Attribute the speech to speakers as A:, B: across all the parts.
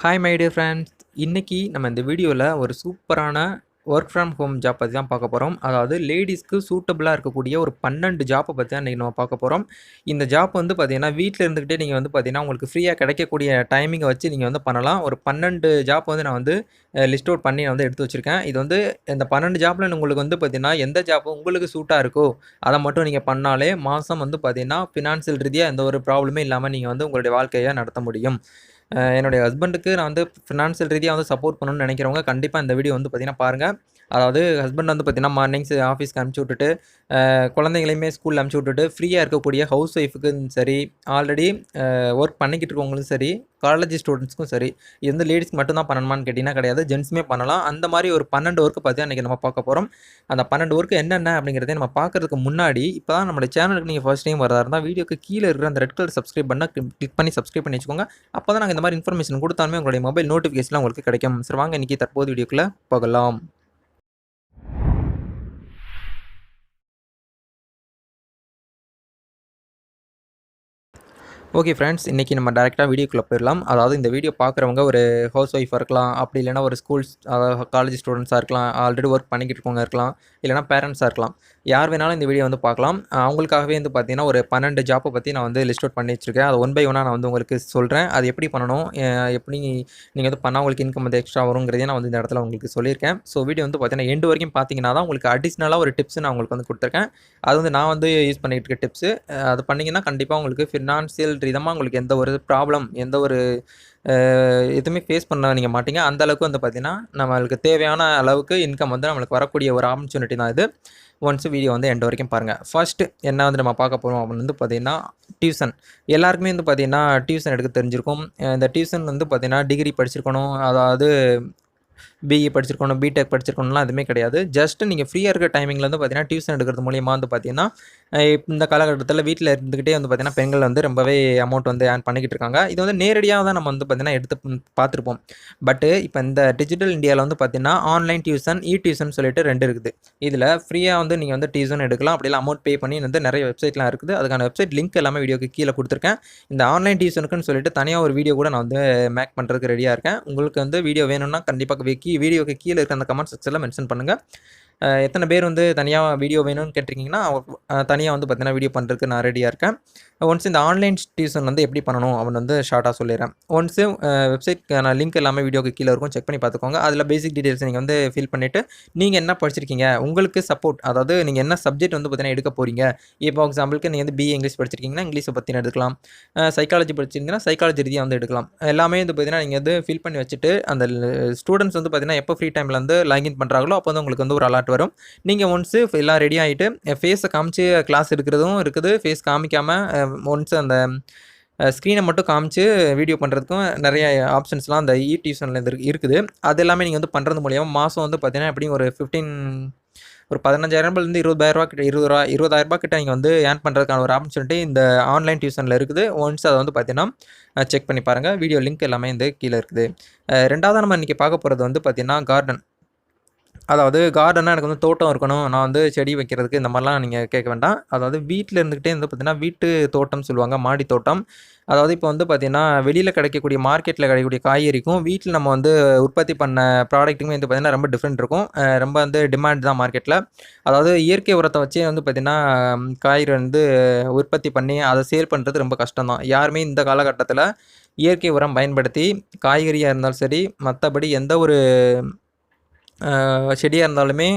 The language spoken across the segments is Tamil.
A: ஹாய் மை டியர் ஃப்ரெண்ட்ஸ் இன்றைக்கி நம்ம இந்த வீடியோவில் ஒரு சூப்பரான ஒர்க் ஃப்ரம் ஹோம் ஜாப் பற்றி தான் பார்க்க போகிறோம் அதாவது லேடிஸ்க்கு சூட்டபிளாக இருக்கக்கூடிய ஒரு பன்னெண்டு ஜாப்பை பற்றி தான் இன்றைக்கி நம்ம பார்க்க போகிறோம் இந்த ஜாப் வந்து பார்த்தீங்கன்னா வீட்டில் இருந்துக்கிட்டே நீங்கள் வந்து பார்த்தீங்கன்னா உங்களுக்கு ஃப்ரீயாக கிடைக்கக்கூடிய டைமிங்கை வச்சு நீங்கள் வந்து பண்ணலாம். ஒரு பன்னெண்டு ஜாப் வந்து நான் வந்து லிஸ்ட் அவுட் பண்ணி நான் வந்து எடுத்து வச்சுருக்கேன். இது வந்து இந்த பன்னெண்டு ஜாப்பில் உங்களுக்கு வந்து பார்த்தீங்கன்னா எந்த ஜாப் உங்களுக்கு சூட்டாக இருக்கோ அதை மட்டும் நீங்கள் பண்ணாலே மாதம் வந்து பார்த்தீங்கன்னா ஃபினான்சியல் ரீதியாக எந்த ஒரு ப்ராப்ளமே இல்லாமல் நீங்கள் வந்து உங்களுடைய வாழ்க்கையை நடத்த முடியும். என்னுடைய ஹஸ்பண்டுக்கு நான் வந்து ஃபினான்ஷியல் ரீதியாக வந்து சப்போர்ட் பண்ணணும்னு நினைக்கிறவங்க கண்டிப்பாக இந்த வீடியோ வந்து பார்த்தீங்கன்னா பாருங்கள் அதாவது ஹஸ்பண்ட் வந்து பார்த்தீங்கன்னா மார்னிங்ஸ் ஆஃபீஸ்க்கு அனுப்பிச்சி விட்டுட்டு குழந்தைங்களையுமே ஸ்கூலில் அனுப்பிச்சி விட்டுட்டு ஃப்ரீயாக இருக்கக்கூடிய ஹவுஸ் ஒய்ஃபுக்கும் சரி ஆல்ரெடி ஒர்க் பண்ணிக்கிட்டு இருக்கவங்களும் சரி காலேஜ் ஸ்டூடெண்ட்ஸ்க்கும் சரி இது வந்து லேடிஸ்க்கு மட்டும் தான் பண்ணணுமான்னு கேட்டிங்கன்னா கிடையாது. ஜென்ஸுமே பண்ணலாம். அந்த மாதிரி ஒரு பன்னெண்டு ஒர்க்கு பார்த்து இன்றைக்கி நம்ம பார்க்க போகிறோம் அந்த பன்னெண்டு ஒர்க்கு என்னென்ன அப்படிங்கிறத நம்ம பார்க்கறதுக்கு முன்னாடி இப்போ தான் நம்மளுடைய சேனலுக்கு நீங்கள் ஃபர்ஸ்ட் டைம் வரதா இருந்தால் வீடியோக்கு கீழே இருக்கிற அந்த ரெட் கலர் சப்ஸ்கிரைப் பண்ணால் கிளிக் பண்ணி சப்ஸ்கிரைப் பண்ணி வச்சுக்கோங்க. அப்போ தான் நாங்கள் இந்த மாதிரி இன்ஃபர்மேஷன் கொடுத்தாலுமே உங்களுடைய மொபைல் நோட்டிஃபிகேஷன் உங்களுக்கு கிடைக்கும். சரி வாங்க இன்றைக்கி தற்போது வீடியோக்குள்ளே போகலாம். ஓகே ஃப்ரெண்ட்ஸ் இன்றைக்கி நம்ம டேரெக்டாக வீடியோக்குள்ளே போயிடலாம். அதாவது இந்த வீடியோ பார்க்குறவங்க ஒரு ஹவுஸ் ஒய்ஃபாக இருக்கலாம் அப்படி இல்லைனா ஒரு ஸ்கூல்ஸ் அதாவது காலேஜ் ஸ்டூடெண்ட்ஸாக இருக்கலாம் ஆல்ரெடி ஒர்க் பண்ணிக்கிட்டு இருக்கவங்க இருக்கலாம் இல்லைனா பேரண்ட்ஸாக இருக்கலாம். யார் வேணாலும் இந்த வீடியோ வந்து பார்க்கலாம் அவங்களுக்காகவே வந்து பார்த்தீங்கன்னா ஒரு பன்னெண்டு ஜாப்பை பற்றி நான் வந்து லிஸ்ட் அவுட் பண்ணி வச்சிருக்கேன். அது ஒன் பை ஒன்னாக நான் வந்து உங்களுக்கு சொல்கிறேன் அது எப்படி பண்ணணும் எப்படி நீங்கள் வந்து பண்ணால் உங்களுக்கு இன்கம் வந்து எக்ஸ்ட்ரா வருங்கிறதே நான் வந்து இந்த இடத்துல உங்களுக்கு சொல்லியிருக்கேன். ஸோ வீடியோ வந்து பார்த்தீங்கன்னா எண்டு வரைக்கும் பார்த்தீங்கன்னா தான் உங்களுக்கு அடிஷ்னலாக ஒரு டிப்ஸ் நான் உங்களுக்கு வந்து கொடுத்துருக்கேன். அது வந்து நான் வந்து யூஸ் பண்ணிக்கிட்டு இருக்க டிப்ஸு அது பண்ணிங்கன்னா கண்டிப்பாக உங்களுக்கு ஃபினான்சியல் ரீதமாக உங்களுக்கு எந்த ஒரு ப்ராப்ளம் எந்த ஒரு எதுவுமே ஃபேஸ் பண்ண நீங்கள் மாட்டீங்க. அந்த அளவுக்கு வந்து பார்த்தீங்கன்னா நம்மளுக்கு தேவையான அளவுக்கு இன்கம் வந்து நம்மளுக்கு வரக்கூடிய ஒரு ஆப்பர்ச்சுனிட்டி தான் இது. ஒன்ஸ் வீடியோ வந்து எண்ட் வரைக்கும் பாருங்கள் ஃபர்ஸ்ட் என்ன வந்து நம்ம பார்க்க போகிறோம் அப்படின்னு வந்து பார்த்தீங்கன்னா டியூஷன் எல்லாருக்குமே வந்து பார்த்தீங்கன்னா டியூஷன் எடுக்க தெரிஞ்சிருக்கும். இந்த டியூஷன் வந்து பார்த்தீங்கன்னா டிகிரி படிச்சிருக்கணும். அதாவது பிஇ படிச்சிருக்கணும் பிடெக் படிச்சிருக்கணும்லாம் எதுவுமே கிடையாது. ஜஸ்ட் நீங்கள் ஃப்ரீயாக இருக்கிற டைமிங்கில் வந்து பார்த்தீங்கன்னா டியூஷன் எடுக்கிறது மூலியமாக வந்து பார்த்தீங்கன்னா இந்த காலகட்டத்தில் வீட்டில் இருந்துக்கிட்டே வந்து பார்த்தீங்கன்னா பெண்கள் வந்து ரொம்பவே அமௌண்ட் வந்து ஏர்ன் பண்ணிக்கிட்டு இருக்காங்க. இது வந்து நேரடியாக தான் நம்ம வந்து பார்த்தீங்கன்னா எடுத்து பார்த்துருப்போம் பட்டு இப்போ இந்த டிஜிட்டல் இந்தியாவில் வந்து பார்த்தீங்கன்னா ஆன்லைன் டியூஷன் இ டியூஷன் சொல்லிட்டு ரெண்டு இருக்குது. இதில் ஃப்ரீயாக வந்து நீங்கள் வந்து டியூஷன் எடுக்கலாம். அப்படிலாம் அமௌண்ட் பே பண்ணி வந்து நிறைய வெப்சைட்லாம் இருக்குது. அதுக்கான வெப்சைட் லிங்க் எல்லாமே வீடியோக்கு கீழே கொடுத்துருக்கேன். இந்த ஆன்லைன் டியூஷனுக்குன்னு சொல்லிட்டு தனியாக ஒரு வீடியோ கூட நான் வந்து மேக் பண்ணுறதுக்கு ரெடியாக இருக்கேன். உங்களுக்கு வந்து வீடியோ வேணும்னா கண்டிப்பாக கீ வீடியோக்கு கீழே இருக்க அந்த கமெண்ட் செக்ஷனில் மென்ஷன் பண்ணுங்கள் எத்தனை பேர் வந்து தனியாக வீடியோ வேணும்னு கேட்டிருக்கீங்கன்னா தனியாக வந்து பார்த்தீங்கன்னா வீடியோ பண்ணுறதுக்கு நான் ரெடியாக இருக்கேன். ஒன்ஸ் இந்த ஆன்லைன் டியூஷன் வந்து எப்படி பண்ணணும் அவன் வந்து ஷார்ட்டாக சொல்லிடுறேன். ஒன்ஸு வெப்சைட் நான் லிங்க் எல்லாமே வீடியோக்கு கீழே இருக்கும். செக் பண்ணி பார்த்துக்கோங்க அதில் பேசிக் டீட்டெயில்ஸ் நீங்கள் வந்து ஃபில் பண்ணிவிட்டு நீங்கள் என்ன படிச்சிருக்கீங்க? உங்களுக்கு சப்போர்ட் அதாவது நீங்கள் என்ன சப்ஜெக்ட் வந்து பார்த்தீங்கன்னா எடுக்க போகிறீங்க இப்போ எக்ஸாம்பிளுக்கு நீங்கள் வந்து பிஏ இங்கிலீஷ் படிச்சிருக்கீங்கன்னா இங்கிலீஷை பற்றி எடுக்கலாம். சைக்காலஜி படிச்சிருந்தீங்கன்னா சைக்காலஜி ரீதியாக வந்து எடுக்கலாம். எல்லாமே வந்து பார்த்தீங்கன்னா நீங்கள் வந்து ஃபில் பண்ணி வச்சுட்டு அந்த ஸ்டூடெண்ட்ஸ் வந்து பார்த்தீங்கன்னா எப்போ ஃப்ரீ டைமில் வந்து லாகின் பண்ணுறாங்களோ அப்போ வந்து உங்களுக்கு வந்து ஒரு அலர்ட் வரும். நீங்கள் ஒன்ஸு எல்லாம் ரெடி ஆகிட்டு ஃபேஸை காமிச்சு கிளாஸ் எடுக்கிறதும் இருக்குது. ஃபேஸ் காமிக்காமல் ஒன்ஸ் அந்த ஸ்க்ரீனை மட்டும் காமிச்சு வீடியோ பண்ணுறதுக்கும் நிறைய ஆப்ஷன்ஸ்லாம் அந்த e இ டியூஷனில் இருந்து இருக்குது. அது எல்லாமே நீங்கள் வந்து பண்ணுறது மூலியமாக மாதம் வந்து பார்த்தீங்கன்னா எப்படியும் ஒரு ஃபிஃப்டீன் ஒரு பதினஞ்சாயிரம்லேருந்து இருபதாயிரரூபா கிட்ட இருபது ரூபா இருபதாயிரரூபா கிட்ட நீங்கள் வந்து ஏர்ன் பண்ணுறதுக்கான ஒரு ஆப்பர்ச்சுனிட்டி இந்த ஆன்லைன் டியூஷனில் இருக்குது. ஒன்ஸ் அதை வந்து பார்த்தீங்கன்னா செக் பண்ணி பாருங்கள் வீடியோ லிங்க் எல்லாமே வந்து கீழே இருக்குது. ரெண்டாவது நம்ம இன்றைக்கி பார்க்க போகிறது வந்து பார்த்திங்கன்னா கார்டன் அதாவது கார்டனாக எனக்கு வந்து தோட்டம் இருக்கணும். நான் வந்து செடி வைக்கிறதுக்கு இந்த மாதிரிலாம் நீங்கள் கேட்க வேண்டாம். அதாவது வீட்டில் இருந்துக்கிட்டே வந்து பார்த்திங்கன்னா வீட்டு தோட்டம் சொல்லுவாங்க மாடி தோட்டம். அதாவது இப்போ வந்து பார்த்திங்கன்னா வெளியில் கிடைக்கக்கூடிய மார்க்கெட்டில் கிடைக்கக்கூடிய காய்கறிக்கும் வீட்டில் நம்ம வந்து உற்பத்தி பண்ண ப்ராடக்ட்டுமே வந்து பார்த்திங்கன்னா ரொம்ப டிஃப்ரெண்ட் இருக்கும். ரொம்ப வந்து டிமாண்ட் தான் மார்க்கெட்டில் அதாவது இயற்கை உரத்தை வச்சே வந்து பார்த்திங்கன்னா காய்கறி வந்து உற்பத்தி பண்ணி அதை சேல் பண்ணுறது ரொம்ப கஷ்டம் தான் யாருமே இந்த காலகட்டத்தில் இயற்கை உரம் பயன்படுத்தி காய்கறியாக இருந்தாலும் சரி மற்றபடி எந்த ஒரு செடியாக இருந்தாலுமே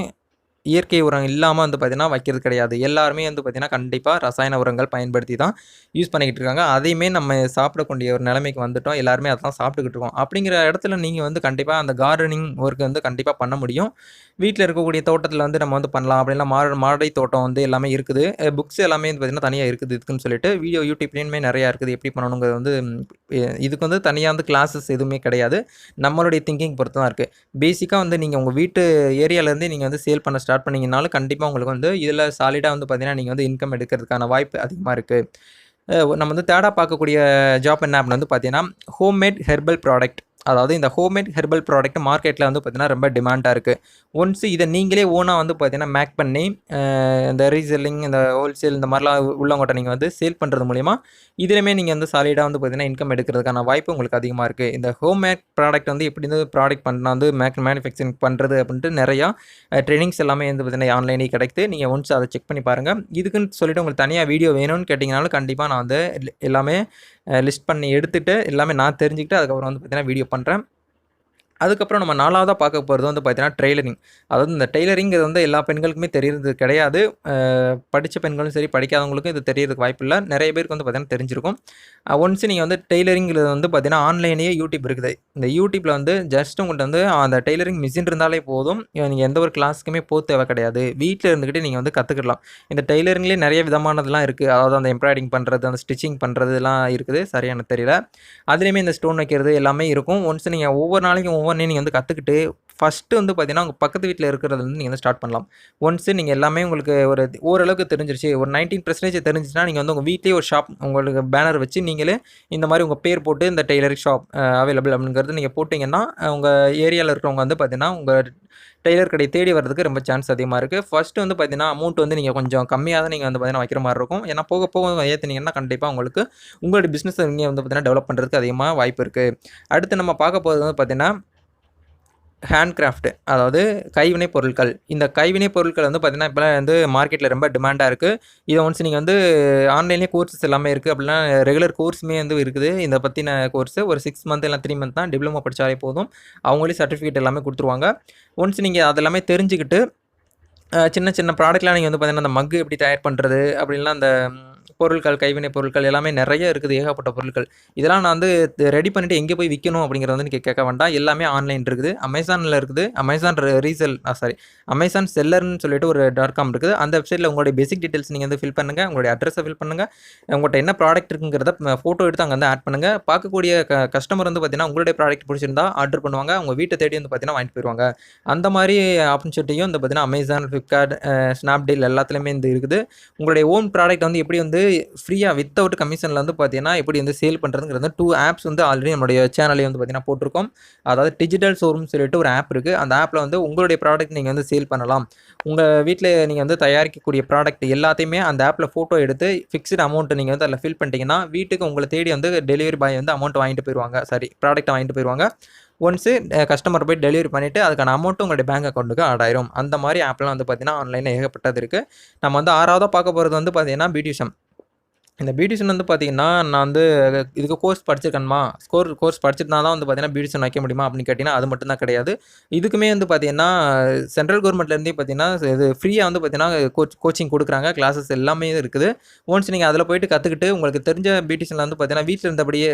A: இயற்கை உரம் இல்லாமல் வந்து பார்த்திங்கன்னா வைக்கிறது கிடையாது. எல்லாருமே வந்து பார்த்திங்கன்னா கண்டிப்பாக ரசாயன உரங்கள் பயன்படுத்தி தான் யூஸ் பண்ணிக்கிட்டு இருக்காங்க. அதையுமே நம்ம சாப்பிடக்கூடிய ஒரு நிலைமைக்கு வந்துட்டோம். எல்லாருமே அதான் சாப்பிட்டுக்கிட்டு இருக்கோம். அப்படிங்கிற இடத்துல நீங்கள் வந்து கண்டிப்பாக அந்த கார்டனிங் ஒர்க் வந்து கண்டிப்பாக பண்ண முடியும். வீட்டில் இருக்கக்கூடிய தோட்டத்தில் வந்து நம்ம வந்து பண்ணலாம். அப்படின்னா மாட மாடை தோட்டம் வந்து எல்லாமே இருக்குது. புக்ஸ் எல்லாமே வந்து பார்த்திங்கன்னா தனியாக இருக்குது இதுக்குன்னு சொல்லிட்டு. வீடியோ யூடியூப்லேயுமே நிறையா இருக்குது. எப்படி பண்ணணுங்கிறது வந்து இதுக்கு வந்து தனியாக வந்து கிளாஸஸ் எதுவுமே கிடையாது. நம்மளுடைய திங்கிங் பொறுத்து தான் இருக்குது பேசிக்காக வந்து நீங்கள் உங்கள் வீட்டு ஏரியாவிலேருந்தே நீங்கள் வந்து சேல் பண்ண ஸ்டார்ட் ஸ்டார்ட் பண்ணிங்கனாலும் கண்டிப்பாக உங்களுக்கு வந்து இதில் சாலிடாக வந்து பார்த்தீங்கன்னா நீங்கள் வந்து இன்கம் எடுக்கிறதுக்கான வாய்ப்பு அதிகமாக இருக்குது நம்ம வந்து தேர்டாக பார்க்கக்கூடிய ஜாப் என்ன அப்படின்னு வந்து பார்த்தீங்கன்னா ஹோம்மேட் ஹெர்பல் ப்ராடக்ட் அதாவது இந்த ஹோம்மேட் ஹெர்பல் ப்ராடக்ட் மார்க்கெட்டில் வந்து பார்த்திங்கன்னா ரொம்ப டிமாண்டாக இருக்குது ஒன்ஸ் இதை நீங்களே ஓனாக வந்து பார்த்தீங்கன்னா மேக் பண்ணி இந்த ரீசெல்லிங் இந்த ஹோல்சேல் இந்த மாதிரிலாம் உள்ளவங்கள்ட்ட நீங்கள் வந்து சேல் பண்ணுறது மூலிமா இதுலையுமே நீங்கள் வந்து சாலிடாக வந்து பார்த்தீங்கன்னா இன்கம் எடுக்கிறதுக்கான வாய்ப்பு உங்களுக்கு அதிகமாக இருக்குது இந்த ஹோம் மேக் ப்ராடக்ட் வந்து எப்படி வந்து ப்ராடக்ட் பண்ணால் வந்து மேக் மேனுஃபேக்சரிங் பண்ணுறது அப்படின்ட்டு நிறையா ட்ரெயினிங்ஸ் எல்லாமே வந்து பார்த்தீங்கன்னா ஆன்லைனே கிடைக்குது. நீங்கள் ஒன்ஸ் அதை செக் பண்ணி பாருங்கள் இதுக்குன்னு சொல்லிவிட்டு உங்களுக்கு தனியாக வீடியோ வேணும்னு கேட்டிங்கனாலும் கண்டிப்பாக நான் வந்து எல்லாமே லிஸ்ட் பண்ணி எடுத்துகிட்டு எல்லாமே நான் தெரிஞ்சுக்கிட்டு அதுக்கப்புறம் வந்து பார்த்திங்கன்னா வீடியோ பண்ணுறேன் அதுக்கப்புறம் நம்ம நாலாவதாக பார்க்க போகிறது வந்து பார்த்தீங்கன்னா டெய்லரிங் அதாவது இந்த டெய்லரிங்கிறது வந்து எல்லா பெண்களுக்குமே தெரியறது கிடையாது. படித்த பெண்களும் சரி படிக்காதவங்களுக்கும் இது தெரியறதுக்கு வாய்ப்பு இல்லை. நிறைய பேருக்கு வந்து பார்த்தீங்கன்னா தெரிஞ்சிருக்கும். ஒன்ஸ் நீங்கள் வந்து டெய்லரிங்கிறது வந்து பார்த்தீங்கன்னா ஆன்லைன்லேயே யூடியூப் இருக்குது. இந்த யூடியூப்பில் வந்து ஜஸ்ட் உங்கள்கிட்ட வந்து அந்த டெய்லரிங் மிஷின் இருந்தாலே போதும். நீங்கள் எந்த ஒரு கிளாஸுக்குமே போக தேவை கிடையாது. வீட்டில் இருந்துக்கிட்டே நீங்கள் வந்து கற்றுக்கலாம் இந்த டெய்லரிங்லேயே நிறைய விதமானதெல்லாம் இருக்குது அதாவது அந்த எம்ப்ராய்டிங் பண்ணுறது அந்த ஸ்டிச்சிங் பண்ணுறதுலாம் இருக்குது. சரியான தெரியல. அதுலேயுமே இந்த ஸ்டோன் வைக்கிறது எல்லாமே இருக்கும். ஒன்ஸ் நீங்கள் ஒவ்வொரு நாளைக்கும் ஒவ்வொன்றையும் நீங்கள் வந்து கற்றுக்கிட்டு ஃபஸ்ட்டு வந்து பார்த்தீங்கன்னா உங்கள் பக்கத்து வீட்டில் இருக்கிறது வந்து நீங்கள் வந்து ஸ்டார்ட் பண்ணலாம். ஒன்ஸ் நீங்கள் எல்லாமே உங்களுக்கு ஒரு ஓரளவுக்கு தெரிஞ்சிருச்சு ஒரு நைன்டீன் பர்சன்டேஜ் தெரிஞ்சுன்னா நீங்கள் வந்து உங்கள் வீட்லேயே ஒரு ஷாப் உங்களுக்கு பேனர் வச்சு நீங்களே இந்த மாதிரி உங்கள் பேர் போட்டு இந்த டெய்லரிங் ஷாப் அவைலபிள் அப்படிங்கிறது நீங்கள் போட்டிங்கன்னா உங்கள் ஏரியாவில் இருக்கிறவங்க வந்து பார்த்தீங்கன்னா உங்கள் டெய்லர் கடை தேடி வரதுக்கு ரொம்ப சான்ஸ் அதிகமாக இருக்குது ஃபஸ்ட்டு வந்து பார்த்தீங்கன்னா அமௌண்ட் வந்து நீங்கள் கொஞ்சம் கம்மியாக தான் நீங்கள் வந்து பார்த்தீங்கன்னா வைக்கிற மாதிரி இருக்கும். ஏன்னா போக போக ஏற்றுனீங்கன்னா கண்டிப்பாக உங்களுக்கு உங்களுடைய பிஸ்னஸ் நீங்கள் வந்து பார்த்தீங்கன்னா டெவலப் பண்ணுறதுக்கு அதிகமாக வாய்ப்பு இருக்குது அடுத்து நம்ம பார்க்க போகிறது வந்து பார்த்தீங்கன்னா ஹேண்ட்கிராஃப்ட் அதாவது கைவினை பொருட்கள். இந்த கைவினை பொருட்கள் வந்து பார்த்தீங்கன்னா இப்போலாம் வந்து மார்க்கெட்டில் ரொம்ப டிமாண்டாக இருக்குது இதை ஒன்ஸ் நீங்கள் வந்து ஆன்லைன்லேயே கோர்சஸ் எல்லாமே இருக்குது அப்படின்னா ரெகுலர் கோர்ஸுமே வந்து இருக்குது. இதை பற்றின கோர்ஸு ஒரு சிக்ஸ் மந்த் இல்லை த்ரீ மந்த் தான் டிப்ளமோ படித்தாலே போதும். அவங்களே சர்டிஃபிகேட் எல்லாமே கொடுத்துருவாங்க. ஒன்ஸ் நீங்கள் அதெல்லாமே தெரிஞ்சுக்கிட்டு சின்ன சின்ன ப்ராடக்ட்லாம் நீங்கள் வந்து பார்த்திங்கன்னா அந்த மக்கு எப்படி தயார் பண்ணுறது அப்படின்லாம் அந்த பொருட்கள் கைவினை பொருட்கள் எல்லாமே நிறைய இருக்குது ஏகப்பட்ட பொருட்கள். இதெல்லாம் நான் வந்து ரெடி பண்ணிவிட்டு எங்கே போய் விற்கணும் அப்படிங்கிறத வந்து நீங்கள் கேட்க வேண்டாம். எல்லாமே ஆன்லைன் இருக்குது. அமேசானில் இருக்குது. அமேசான் ரீசெல் சாரி அமேசான் செல்லர்னு சொல்லிட்டு ஒரு டாட் காம் இருக்குது. அந்த வெப்சைட்டில் உங்களுடைய பேசிக் டீட்டெயில்ஸ் நீங்கள் வந்து ஃபில் பண்ணுங்கள் உங்களுடைய அட்ரஸை ஃபில் பண்ணுங்கள் உங்கள்கிட்ட என்ன ப்ராடக்ட் இருக்குங்கிறத ஃபோட்டோ எடுத்து அங்கே வந்து ஆட் பண்ணுங்கள் பார்க்கக்கூடிய க கஸ்டமர் வந்து பார்த்தீங்கன்னா உங்களுடைய ப்ராடக்ட் பிடிச்சிருந்தா ஆர்டர் பண்ணுவாங்க. அவங்க வீட்டை தேடி வந்து பார்த்தீங்கன்னா வாங்கிட்டு போயிடுவாங்க அந்த மாதிரி ஆப்பர்ச்சுனிட்டியும் இந்த பார்த்தீங்கன்னா அமேசான் ஃப்ளிப்கார்ட் ஸ்னாப்டீல் எல்லாத்துலேயுமே இந்த இருக்குது. உங்களுடைய ஓன் ப்ராடக்ட் வந்து எப்படி வந்து வந்து ஃப்ரீயாக வித்தவுட் கமிஷனில் வந்து பார்த்தீங்கன்னா எப்படி வந்து சேல் பண்ணுறதுங்கிறது டூ ஆப்ஸ் வந்து ஆல்ரெடி நம்மளுடைய சேனலே வந்து பார்த்தீங்கன்னா போட்டிருக்கோம். அதாவது டிஜிட்டல் ஷோரூம் சொல்லிட்டு ஒரு ஆப் இருக்குது அந்த ஆப்பில் வந்து உங்களுடைய ப்ராடக்ட் நீங்கள் வந்து சேல் பண்ணலாம். உங்கள் வீட்டில் நீங்கள் வந்து தயாரிக்கக்கூடிய ப்ராடக்ட் எல்லாத்தையுமே அந்த ஆப்பில் ஃபோட்டோ எடுத்து ஃபிக்ஸ்டு அமௌண்ட்டு நீங்கள் வந்து அதில் ஃபில் பண்ணிட்டீங்கன்னா வீட்டுக்கு உங்களை தேடி வந்து டெலிவரி பாய் வந்து அமௌண்ட் வாங்கிட்டு போயிடுவாங்க சாரி ப்ராடக்ட்டை வாங்கிட்டு போயிடுவாங்க ஒன்ஸு கஸ்டமர் போய் டெலிவரி பண்ணிவிட்டு அதுக்கான அமௌண்ட்டும் உங்களுடைய பேங்க் அக்கௌண்ட்டுக்கு ஆட் ஆயிரும். அந்த மாதிரி ஆப்லாம் வந்து பார்த்திங்கன்னா ஆன்லைனில் ஏகப்பட்டது இருக்குது நம்ம வந்து ஆறாவதாக பார்க்க போகிறது வந்து பார்த்திங்கன்னா பியூட்டிஷன் இந்த பியூட்டிஷன் வந்து பார்த்தீங்கன்னா நான் வந்து இதுக்கு கோர்ஸ் படிச்சிருக்கேன்மா. ஸ்கோர் கோர்ஸ் படிச்சிருந்தா தான் வந்து பார்த்தீங்கன்னா பியூட்டிஷன் வைக்க முடியுமா அப்படின்னு கேட்டிங்கன்னா அது மட்டும் தான் கிடையாது. இதுக்குமே வந்து பார்த்தீங்கன்னா சென்ட்ரல் கவர்மெண்ட்லேருந்தே பார்த்தீங்கன்னா இது ஃப்ரீயாக வந்து பார்த்தீங்கன்னா கோச் கோச்சிங் கொடுக்குறாங்க. கிளாஸஸ் எல்லாமே இருக்குது. ஒன்ஸ் நீங்கள் அதில் போயிட்டு கற்றுக்கிட்டு உங்களுக்கு தெரிஞ்ச பியூட்டிஷனில் வந்து பார்த்தீங்கன்னா வீட்டில் இருந்தபடியே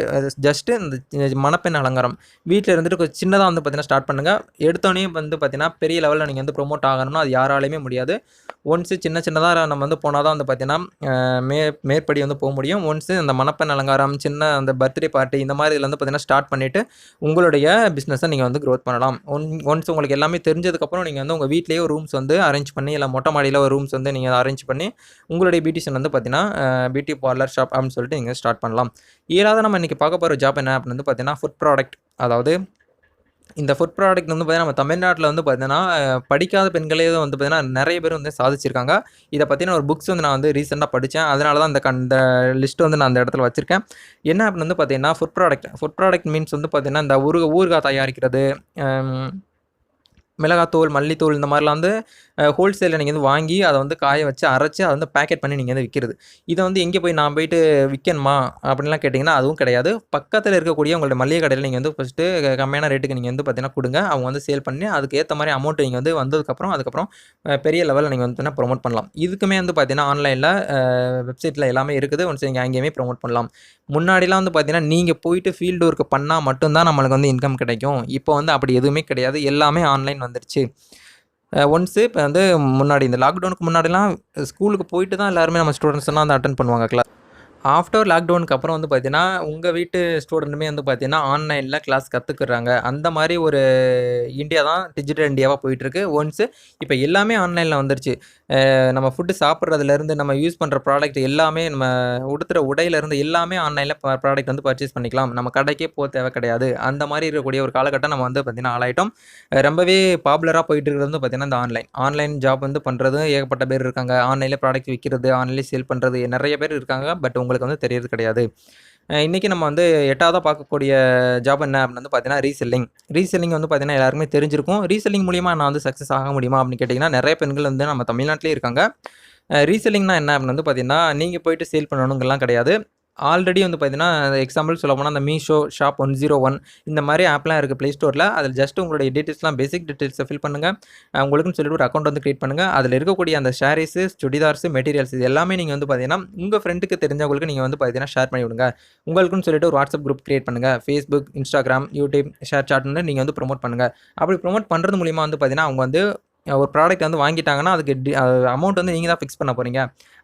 A: ஜஸ்ட்டு இந்த மணப்பெண் அலங்காரம். வீட்டில் இருந்துட்டு கொஞ்சம் சின்னதாக வந்து பார்த்தீங்கன்னா ஸ்டார்ட் பண்ணுங்கள் எடுத்தோடனே வந்து பார்த்தீங்கன்னா பெரிய லெவலில் நீங்கள் வந்து ப்ரொமோட் ஆகணும்னா அது யாராலையுமே முடியாது. ஒன்ஸு சின்ன சின்னதாக நம்ம வந்து போனால் தான் வந்து பார்த்தீங்கன்னா மே மேற்படி வந்து போக முடியும். ஒன்ஸு அந்த மணப்பெண் அலங்காரம் சின்ன அந்த பர்த்டே பார்ட்டி இந்த மாதிரி இதில் வந்து பார்த்தீங்கன்னா ஸ்டார்ட் பண்ணிவிட்டு உங்களுடைய பிஸ்னஸை நீங்கள் வந்து க்ரோத் பண்ணலாம். ஒன் ஒன்ஸ் உங்களுக்கு எல்லாமே தெரிஞ்சதுக்கப்புறம் நீங்கள் வந்து உங்கள் வீட்லேயே ரூம்ஸ் வந்து அரேஞ்ச் பண்ணி இல்லை மொட்டை மாடியில் ஒரு ரூம்ஸ் வந்து நீங்கள் அரேஞ்ச் பண்ணி உங்களுடைய பியூட்டிஷன் வந்து பார்த்தீங்கன்னா பியூட்டி பார்லர் ஷாப் அப்படின்னு சொல்லிட்டு நீங்கள் ஸ்டார்ட் பண்ணலாம். ஏழாவது நம்ம இன்றைக்கி பார்க்க போகிற ஜாப் என்ன அப்படின்னு வந்து பார்த்தீங்கன்னா ஃபுட் ப்ராடக்ட் அதாவது இந்த ஃபுட் ப்ராடக்ட் வந்து பார்த்தீங்கன்னா நம்ம தமிழ்நாட்டில் வந்து பார்த்தீங்கன்னா படிக்காத பெண்களே வந்து பார்த்தீங்கன்னா நிறைய பேர் வந்து சாதிச்சிருக்காங்க. இதை பற்றின ஒரு புக்ஸ் வந்து நான் வந்து ரீசெண்டாக படித்தேன் அதனால தான் அந்த கண் இந்த லிஸ்ட் வந்து நான் அந்த இடத்துல வச்சுருக்கேன். என்ன அப்படின்னு வந்து பார்த்தீங்கன்னா food product food product means வந்து பார்த்தீங்கன்னா இந்த ஊருக ஊறுகாய் தயாரிக்கிறது மிளகாத்தூள் மல்லித்தூள் இந்த மாதிரிலாம் வந்து ஹோல்சேலில் நீங்கள் வந்து வாங்கி அதை வந்து காய வச்சு அரைச்சி அதை வந்து பேக்கெட் பண்ணி நீங்கள் வந்து விற்கிறது இதை வந்து எங்கே போய் நான் போயிட்டு விற்கணுமா? அப்படின்லாம் கேட்டிங்கன்னா அதுவும் கிடையாது. பக்கத்தில் இருக்கக்கூடிய உங்களோட மளிகை கடையில் நீங்கள் வந்து ஃபஸ்ட்டு கம்மியான ரேட்டுக்கு நீங்கள் வந்து பார்த்தீங்கன்னா கொடுங்க. அவங்க வந்து சேல் பண்ணி அதுக்கு ஏற்ற மாதிரி அமௌண்ட் நீங்கள் வந்து வந்ததுக்கப்புறம் அதுக்கப்புறம் பெரிய லெவலில் நீங்கள் வந்து ப்ரொமோட் பண்ணலாம். இதுக்குமே வந்து பார்த்தீங்கன்னா ஆன்லைனில் வெப்சைட்டில் எல்லாமே இருக்குது. ஒன்ஸ் நீங்கள் அங்கேயுமே ப்ரொமோட் பண்ணலாம். முன்னாடிலாம் வந்து பார்த்தீங்கன்னா நீங்கள் போயிட்டு ஃபீல்டு ஒர்க் பண்ணால் மட்டும்தான் நம்மளுக்கு வந்து இன்கம் கிடைக்கும். இப்போ வந்து அப்படி எதுவுமே கிடையாது. எல்லாமே ஆன்லைன் வந்துருச்சு ஒன்ஸு இப்போ வந்து முன்னாடி இந்த லாக்டவுனுக்கு முன்னாடிலாம் ஸ்கூலுக்கு போயிட்டு தான் எல்லாருமே நம்ம ஸ்டூடெண்ட்ஸ்லாம் வந்து அட்டன் பண்ணுவாங்க கிளாஸ் ஆஃப்டர் லாக்டவுனுக்கு அப்புறம் வந்து பார்த்தீங்கன்னா, உங்கள் வீட்டு ஸ்டூடெண்ட்டுமே வந்து பார்த்தீங்கன்னா, ஆன்லைனில் கிளாஸ் கற்றுக்குறாங்க அந்த மாதிரி ஒரு இந்தியா தான் டிஜிட்டல் இந்தியாவாக போயிட்டுருக்கு. ஒன்ஸு இப்போ எல்லாமே ஆன்லைனில் வந்துருச்சு. நம்ம ஃபுட்டு சாப்பிட்றதுலேருந்து நம்ம யூஸ் பண்ணுற ப்ராடக்ட் எல்லாமே, நம்ம உடுத்துகிற உடையிலேருந்து எல்லாமே ஆன்லைனில் ப ப்ராடக்ட் வந்து பர்ச்சேஸ் பண்ணிக்கலாம். நம்ம கடைக்கே போக தேவை கிடையாது. அந்த மாதிரி இருக்கக்கூடிய ஒரு காலகட்டம் நம்ம வந்து பார்த்திங்கன்னா ஆளாயிட்டோம். ரொம்பவே பாப்புலராக போயிட்டு இருக்கிறது வந்து பார்த்தீங்கன்னா, இந்த ஆன்லைன். ஆன்லைன் ஜாப் வந்து பண்ணுறது ஏகப்பட்ட பேர் இருக்காங்க. ஆன்லைனில் ப்ராடக்ட் விற்கிறது ஆன்லைனில் சேல் பண்ணுறது நிறைய பேர் இருக்காங்க. பட் உங்களுக்கு வந்து தெரியறது கிடையாது. இன்றைக்கி நம்ம வந்து எட்டாவதாக பார்க்கக்கூடிய ஜாப் என்ன அப்படின்னு வந்து பார்த்தீங்கன்னா, ரீசெல்லிங். ரீசெல்லிங் வந்து பார்த்தீங்கன்னா, எல்லாருமே தெரிஞ்சிருக்கும். ரீசெல்லிங் மூலிமா நான் வந்து சக்ஸஸ் ஆக முடியுமா அப்படின்னு கேட்டிங்கன்னா நிறைய பெண்கள் வந்து நம்ம தமிழ்நாட்டிலே இருக்காங்க. ரீசெல்லிங்னா என்ன அப்படின்னு வந்து பார்த்தீங்கன்னா, நீங்கள் போயிட்டு சேல் பண்ணணுங்கலாம் கிடையாது. ஆல்ரெடி வந்து பார்த்தீங்கன்னா, எக்ஸாம்பிள் சொல்லப்போனா அந்த மீஷோ, ஷாப் 101 இந்த மாதிரி ஆப்லாம் இருக்குது ப்ளே ஸ்டோரில் அதில் ஜஸ்ட் உங்களுடைய டீட்டெயில்ஸ்லாம் பேசிக் டீட்டெயில்ஸை ஃபில் பண்ணுங்கள் உங்களுக்குன்னு சொல்லிட்டு ஒரு அக்கௌண்ட் வந்து க்ரியேட் பண்ணுங்கள் அதில் இருக்கக்கூடிய அந்த ஷேரீஸு, சுடிதார்ஸ், மெட்டீரியல்ஸ் இது எல்லாமே நீங்கள் வந்து பார்த்தீங்கன்னா, உங்கள் ஃப்ரெண்டுக்கு தெரிஞ்சவங்களுக்கு நீங்கள் வந்து பார்த்தீங்கன்னா, ஷேர் பண்ணி விடுங்க. உங்களுக்குன்னு சொல்லிட்டு ஒரு வாட்ஸ்அப் குரூப் க்ரியேட் பண்ணுங்கள் ஃபேஸ்புக் இன்ஸ்டாகிராம் யூடியூப் ஷேர் சாட்னு நீங்கள் வந்து ப்ரமோட் பண்ணுங்கள் அப்படி ப்ரொமோட் பண்ணுறது மூலிமா வந்து பார்த்தீங்கன்னா, அவங்க வந்து ஒரு ப்ராடக்ட் வந்து வாங்கிட்டாங்கன்னா, அதுக்கு டி அமௌண்ட் வந்து நீங்கள் தான் ஃபிக்ஸ் பண்ண போகிறீங்க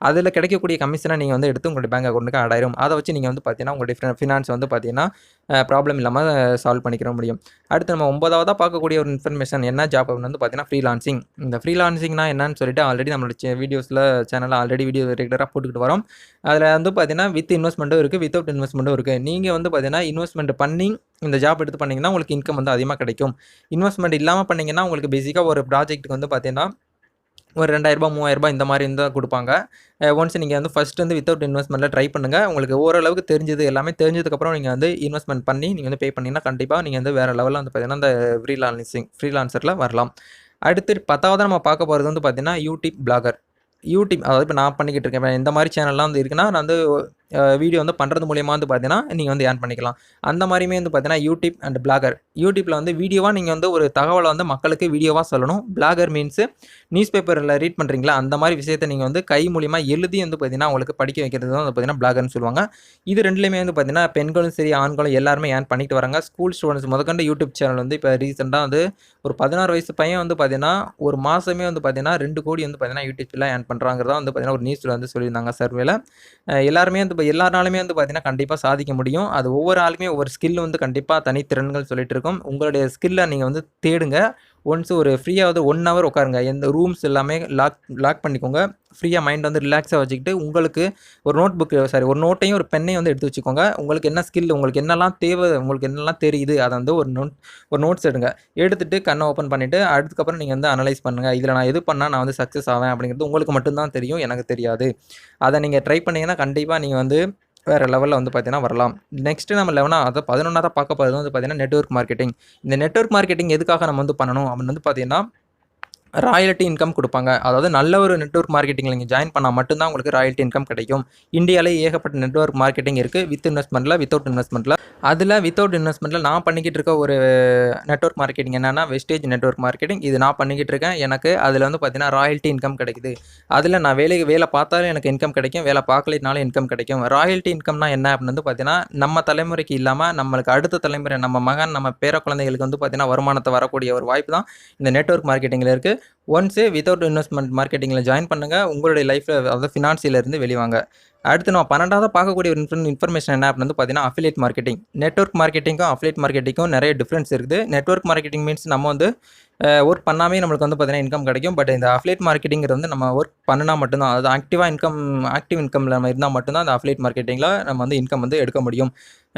A: அதில் கிடைக்கக்கூடிய கமிஷனை நீங்கள் வந்து எடுத்து உங்களுடைய பேங்க் அக்கௌண்ட்டுக்கு ஆட் ஆயிரும். வச்சு நீங்கள் வந்து பார்த்தீங்கன்னா, உங்களுடைய ஃபினான்ஸ் வந்து பார்த்தீங்கன்னா, ப்ராப்ளம் இல்லாமல் சால்வ் பண்ணிக்கிற முடியும். அடுத்து நம்ம ஒன்பதாவதாக பார்க்கக்கூடிய ஒரு இன்ஃபர்மேஷன் என்ன ஜாப் அப்படின்னு வந்து பார்த்தீங்கன்னா, ஃப்ரீலான்சிங். இந்த ஃப்ரீலான்சிங்னா என்னன்னு சொல்லிட்டு ஆல்ரெடி நம்மளோட வீடியோஸில் சேனலில் ஆல்ரெடி வீடியோ ரெகுலராக போட்டுக்கிட்டு வரோம். அதில் வந்து பார்த்தீங்கன்னா, வித் இன்வெஸ்ட்மெண்ட்டும் இருக்குது வித்தவுட் இன்வெஸ்ட்மெண்ட்டும் இருக்குது நீங்கள் வந்து பார்த்தீங்கன்னா, இன்வெஸ்ட்மெண்ட் பண்ணி இந்த ஜாப் எடுத்து பண்ணிங்கன்னா உங்களுக்கு இன்கம் வந்து அதிகமாக கிடைக்கும். இன்வெஸ்ட்மெண்ட் இல்லாமல் பண்ணிங்கன்னா உங்களுக்கு பேசிக்காக ஒரு ப்ராஜெக்ட்டுக்கு வந்து பார்த்தீங்கன்னா, ஒரு ரெண்டாயிரரூபா மூவாயிரரூபா இந்த மாதிரி இருந்தால் கொடுப்பாங்க ஒன்ஸ் நீங்கள் வந்து ஃபஸ்ட் வந்து வித்தவுட் இன்வெஸ்ட்மெண்ட்டில் ட்ரை பண்ணுங்க. உங்களுக்கு ஓரளவுக்கு தெரிஞ்சது எல்லாமே தெரிஞ்சதுக்கப்புறம் நீங்கள் வந்து இன்வெஸ்ட்மெண்ட் பண்ணி நீங்கள் வந்து பே பண்ணிங்கன்னா கண்டிப்பாக நீங்கள் வந்து வேறு லெவலில் வந்து பார்த்தீங்கன்னா, அந்த ஃப்ரீலான்சிங் ஃப்ரீலான்சரில் வரலாம். அடுத்து 10வதா நம்ம பார்க்க போகிறது வந்து பார்த்தீங்கன்னா, யூடியூப் பிளாகர். யூடியூப் அதாவது இப்போ நான் பண்ணிக்கிட்டு இருக்கேன். இந்த மாதிரி சேனல்லாம் வந்து இருக்குன்னா, நான் வந்து வீடியோ வந்து பண்ணுறது மூலியமாக வந்து பார்த்தீங்கன்னா, நீங்கள் வந்து ஏர்ன் பண்ணிக்கலாம். அந்த மாதிரியுமே வந்து பார்த்தீங்கன்னா, யூடியூப் அண்ட் பிளாகர். யூடியூப்பில் வந்து வீடியோவாக நீங்கள் வந்து ஒரு தகவலை வந்து மக்களுக்கு வீடியோவாக சொல்லணும். பிளாகர் மீன்ஸ் நியூஸ் பேப்பரில் ரீட் பண்ணுறீங்களா அந்த மாதிரி விஷயத்த நீங்கள் வந்து கை மூலியமாக எழுதி வந்து பார்த்தீங்கன்னா, உங்களுக்கு படிக்க வைக்கிறது தான் வந்து பார்த்தீங்கன்னா, பிளாகர்னு சொல்லுவாங்க. இது ரெண்டுலேயுமே வந்து பார்த்தீங்கன்னா, பெண்களும் சரி, ஆண்களும் எல்லாருமே ஏர்ன் பண்ணிட்டு வராங்க. ஸ்கூல் ஸ்டூடெண்ட்ஸ் முதற்கொண்டு யூடியூப் சேனல் வந்து இப்போ ரீசெண்டாக வந்து ஒரு 16 வயசு பையன் வந்து பார்த்தீங்கன்னா, ஒரு மாதமே வந்து பார்த்தீங்கன்னா, ரெண்டு கோடி வந்து பார்த்தீங்கன்னா, யூடியூப்ல ஏர்ன் பண்ணுறாங்கிறதா வந்து பார்த்தீங்கன்னா, ஒரு நியூஸில் வந்து சொல்லியிருந்தாங்க சர்வேல. எல்லாருமே வந்து இப்போ எல்லாராலுமே வந்து பார்த்தீங்கன்னா, கண்டிப்பாக சாதிக்க முடியும். அது ஒவ்வொரு ஆளுமே ஒவ்வொரு ஸ்கில் வந்து கண்டிப்பாக தனித்திறன்கள் சொல்லிட்டு இருக்கும். உங்களுடைய ஸ்கில்லை நீங்கள் வந்து தேடுங்க. ஒன்ஸ் ஒரு ஃப்ரீயாவது ஒன் ஹவர் உட்காருங்க. எந்த ரூம்ஸ் எல்லாமே லாக் லாக் பண்ணிக்கோங்க. ஃப்ரீயாக மைண்ட் வந்து ரிலாக்ஸாக வச்சுக்கிட்டு, உங்களுக்கு ஒரு நோட் புக் சாரி ஒரு நோட்டையும், ஒரு பெண்ணையும் வந்து எடுத்து வச்சுக்கோங்க. உங்களுக்கு என்ன ஸ்கில், உங்களுக்கு என்னெல்லாம் தேவை, உங்களுக்கு என்னெல்லாம் தெரியுது, அதை வந்து ஒரு நோட் ஒரு நோட்ஸ் எடுங்க. எடுத்துகிட்டு கண்ணை ஓப்பன் பண்ணிவிட்டு அதுக்கப்புறம் நீங்கள் வந்து அனலைஸ் பண்ணுங்கள் இதில் நான் எது பண்ணால் நான் வந்து சக்ஸஸ் ஆவேன் அப்படிங்கிறது உங்களுக்கு மட்டும்தான் தெரியும். எனக்கு தெரியாது. அதை நீங்கள் ட்ரை பண்ணிங்கன்னா கண்டிப்பாக நீங்கள் வந்து வேறு லெவலில் வந்து பார்த்தீங்கன்னா வரலாம். நெக்ஸ்ட்டு நம்ம 11 அதை 11வதா பார்க்க போகிறது வந்து பார்த்தீங்கன்னா, நெட்வொர்க் மார்க்கெட்டிங். இந்த நெட்வொர்க் மார்க்கெட்டிங் எதுக்காக நம்ம வந்து பண்ணணும் அப்படின்னு வந்து பார்த்தீங்கன்னா, ராயல்ட்டி இன்கம் கொடுப்பாங்க அதாவது நல்ல ஒரு நெட்வொர்க் மார்க்கெட்டிங்கில் நீங்கள் ஜாயின் பண்ணால் மட்டும் தான் உங்களுக்கு ராயல்ட்டி இன்கம் கிடைக்கும். இந்தியாவிலே ஏகப்பட்ட நெட்வொர்க் மார்க்கெட்டிங் இருக்குது வித் இன்வெஸ்ட்மெண்ட்டில் வித்தவுட் இன்வெஸ்ட்மெண்ட்டில் அதில் வித்தவுட் இன்வெஸ்ட்மெண்ட்டில் நான் பண்ணிக்கிட்டு இருக்க ஒரு நெட்வொர்க் மார்க்கெட்டிங் என்னன்னா, வெஸ்டேஜ் நெட்வொர்க் மார்க்கெட்டிங். இது நான் பண்ணிக்கிட்டு இருக்கேன். எனக்கு அதில் வந்து பார்த்தீங்கன்னா, ராயல்டி இன்கம் கிடைக்குது. அதில் நான் வேலைக்கு வேலை பார்த்தாலும் எனக்கு இன்கம் கிடைக்கும். வேலை பார்க்கலனாலும் இன்கம் கிடைக்கும். ராயல்ட்டி இன்கம்னா என்ன அப்படின்னு வந்து பார்த்தீங்கன்னா, நம்ம தலைமுறைக்கு இல்லாமல் நம்மளுக்கு அடுத்த தலைமுறை நம்ம மகன், நம்ம பேர குழந்தைகளுக்கு வந்து பார்த்தீங்கன்னா, வருமானத்தை வரக்கூடிய ஒரு வாய்ப்பு தான் இந்த நெட்வொர்க் மார்க்கெட்டிங்கில் இருக்குது ஒன்ஸ் வித்தவுட் இன்வெஸ்ட்மெண்ட் மார்க்கெட்டிங்கில் ஜாயின் பண்ணுங்க. உங்களுடைய லைஃப்பில் அதாவது ஃபினான்சியிலேருந்து இருந்து அடுத்து நம்ம 12வதா பார்க்கக்கூடிய ஒரு இன்ஃபர்மேஷன் என்ன அப்படின்னு வந்து பார்த்தீங்கன்னா, அஃபிலேட் மார்க்கெட்டிங். நெட்வொர்க் மார்க்கெட்டிங்கும் அஃபிலேட் மார்க்கெட்டிங்கும் நிறைய டிஃப்ரென்ஸ் இருக்குது. நெட்வொர்க் மார்க்கெட்டிங் மீன்ஸ் நம்ம வந்து ஒர்க் பண்ணாமே நம்மளுக்கு வந்து பார்த்தீங்கன்னா, இன்கம் கிடைக்கும். பட் இந்த அஃபிலேட் மார்க்கெட்டிங்கிறது வந்து நம்ம ஒர்க் பண்ணினா மட்டும் தான். அதாவது ஆக்டிவா இன்கம் ஆக்டிவ் இன்கம்ல நம்ம இருந்தால் மட்டும்தான் அந்த அஃபிலேட் மார்க்கெட்டிங்கில் நம்ம வந்து இன்கம் வந்து எடுக்க முடியும்.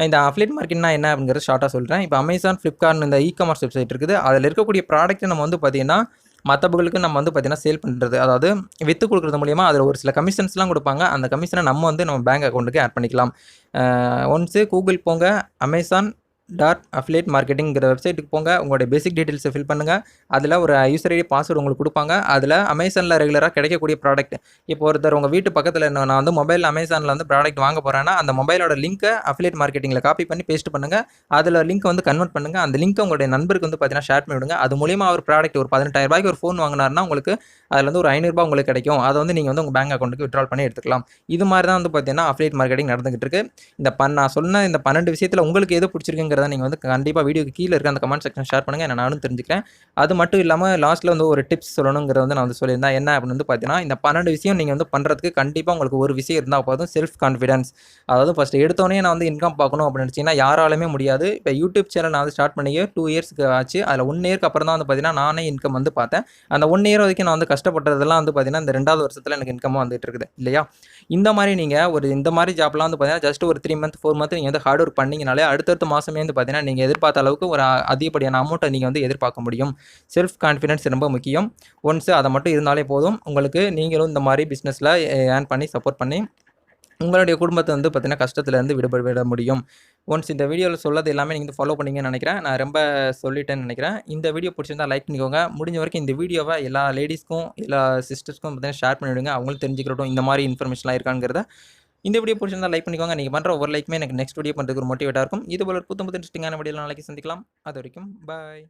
A: இந்த அஃபிலேட் மார்க்கெட்னா என்ன அப்படிங்கிறத ஷார்ட்டாக சொல்கிறேன் இப்போ அமேசான் ஃப்ளிப்கார்ட் இந்த இ காமர்ஸ் வெப்சைட் இருக்குது. அதில் இருக்கக்கூடிய ப்ராடக்ட் நம்ம வந்து பார்த்தீங்கன்னா, மற்றவர்களுக்கு நம்ம வந்து பார்த்தீங்கன்னா, சேல் பண்ணுறது அதாவது விற்று கொடுக்குறது மூலியமாக அதில் ஒரு சில கமிஷன்ஸ்லாம் கொடுப்பாங்க அந்த கமிஷனை நம்ம வந்து நம்ம பேங்க் அக்கௌண்ட்டுக்கு ஆட் பண்ணிக்கலாம். ஒன்ஸு ஒன்ஸ் கூகுள் போங்க. அமேசான் டாட் அஃபிலேட் மார்க்கெட்டிங்கிற வெப்சைட்டுக்கு போங்க. உங்களுடைய பேசிக் டீட்டெயில்ஸை ஃபில் பண்ணுங்கள் அதில் ஒரு யூசர் ஐடி, பாஸ்வேர்டு உங்களுக்கு கொடுப்பாங்க அதில் அமேசானில் ரெகுலராக கிடைக்கக்கூடிய ப்ராடக்ட். இப்போ ஒருத்தர் உங்கள் வீட்டு பக்கத்தில நான் வந்து மொபைல் அமேசானில் வந்து ப்ராடக்ட் வாங்க போகிறேன்னா அந்த மொபைலோட லிங்க்கை அஃபிலேட் மார்க்கெட்டிங்கில் காப்பி பண்ணி பேஸ்ட் பண்ணுங்கள் அதில் லிங்க் வந்து கன்வெர்ட் பண்ணுங்கள் அந்த லிங்க் உங்களுடைய நண்பருக்கு வந்து பார்த்தீங்கன்னா, ஷேர் பண்ணி விடுங்க. அது மூலியமாக ஒரு ப்ராடக்ட் ஒரு பதினெட்டாயிரம் ரூபாய்க்கு ஒரு ஃபோன் வாங்கினார்னா உங்களுக்கு அதில் வந்து ஒரு ஐநூறுரூபா உங்களுக்கு கிடைக்கும். அதை வந்து நீங்கள் வந்து உங்கள் பேங்க் அக்கௌண்ட்டுக்கு விட்ரால் பண்ணி எடுத்துக்கலாம். இது மாதிரி தான் வந்து பார்த்தீங்கன்னா, அஃபிலேட் மார்க்கெட்டிங் நடந்துகிட்டு இருக்கு. இந்த பன் நான் சொன்ன இந்த பன்னெண்டு விஷயத்தில் உங்களுக்கு எது பிடிச்சிருக்குங்க அப்படிங்கிறத நீங்கள் வந்து கண்டிப்பாக வீடியோக்கு கீழே இருக்க அந்த கமெண்ட் செக்ஷன் ஷேர் பண்ணுங்கள் நான் நானும் தெரிஞ்சுக்கிறேன். அது மட்டும் இல்லாமல் லாஸ்ட்டில் வந்து ஒரு டிப்ஸ் சொல்லணுங்கிறத வந்து நான் வந்து சொல்லியிருந்தேன். என்ன அப்படின்னு வந்து பார்த்தீங்கன்னா இந்த பன்னெண்டு விஷயம் நீங்கள் வந்து பண்ணுறதுக்கு கண்டிப்பாக உங்களுக்கு ஒரு விஷயம் இருந்தால் போதும். செல்ஃப் கான்ஃபிடன்ஸ் அதாவது ஃபஸ்ட்டு எடுத்தோடனே நான் வந்து இன்கம் பார்க்கணும் அப்படின்னு நினச்சிங்கன்னா யாராலுமே முடியாது. இப்போ யூடியூப் சேனல் நான் வந்து ஸ்டார்ட் பண்ணியே டூ இயர்ஸ்க்கு ஆச்சு. அதில் ஒன் இயர்க்கு அப்புறம் தான் வந்து பார்த்தீங்கன்னா நானே இன்கம் வந்து பார்த்தேன். அந்த ஒன் இயர் வரைக்கும் நான் வந்து கஷ்டப்பட்டதெல்லாம் வந்து பார்த்தீங்கன்னா இந்த ரெண்டாவது வருஷத்தில் எனக்கு இன்கமாக வந்துட்டு இருக்குது. இல்லையா? இந்த மாதிரி நீங்கள் ஒரு இந்த மாதிரி ஜாப்லாம் வந்து பார்த்தீங்கன்னா ஜஸ்ட் ஒரு த்ரீ மந்த் ஃபோர் மந்த் நீங்கள் வந்து ஹார்ட் ஒர்க் பண்ணிங்கனாலே அடுத்தடுத்த மாதமே வந்து பார்த்தீங்கன்னா நீங்கள் எதிர்பார்த்த அளவுக்கு ஒரு அதிகப்படியான அமௌண்ட்டை நீங்கள் வந்து எதிர்பார்க்க முடியும். செல்ஃப் கான்ஃபிடன்ஸ் ரொம்ப முக்கியம். ஒன்ஸ் அதை மட்டும் இருந்தாலே போதும். உங்களுக்கு நீங்களும் இந்த மாதிரி பிஸ்னஸில் ஏர்ன் பண்ணி சப்போர்ட் பண்ணி உங்களுடைய குடும்பத்தை வந்து பார்த்தீங்கன்னா கஷ்டத்துலேருந்து விடுபட விட முடியும். ஒன்ஸ் இந்த வீடியோவில் சொல்லது எல்லாமே நீங்கள் ஃபாலோ பண்ணிங்கன்னு நினைக்கிறேன். நான் ரொம்ப சொல்லிட்டேன்னு நினைக்கிறேன். இந்த வீடியோ பிடிச்சிருந்தா லைக் பண்ணிக்கோங்க. முடிஞ்ச வரைக்கும் இந்த வீடியோவை எல்லா லேடிஸ்க்கும் எல்லா சிஸ்டர்ஸ்க்கும் பார்த்தீங்கன்னா ஷேர் பண்ணிவிடுங்க அவங்களும் தெரிஞ்சுக்கிறட்டும் இந்த மாதிரி இன்ஃபர்மேஷன்லாம் இருக்காங்கிறத இந்த வீடியோ பிடிச்சிருந்தா லைக் பண்ணிக்கோங்க. நீங்கள் பண்ணுற ஒவ்வொரு லைக்குமே எனக்கு நெக்ஸ்ட் வீடியோ பண்ணுறதுக்கு ஒரு மோட்டிவேட்டாக இருக்கும். இது போல ஒரு புத்தம் இன்ட்ரெஸ்டிங்கான வீடியோ நாளைக்கு சந்திக்கலாம். அது வரைக்கும் பாய்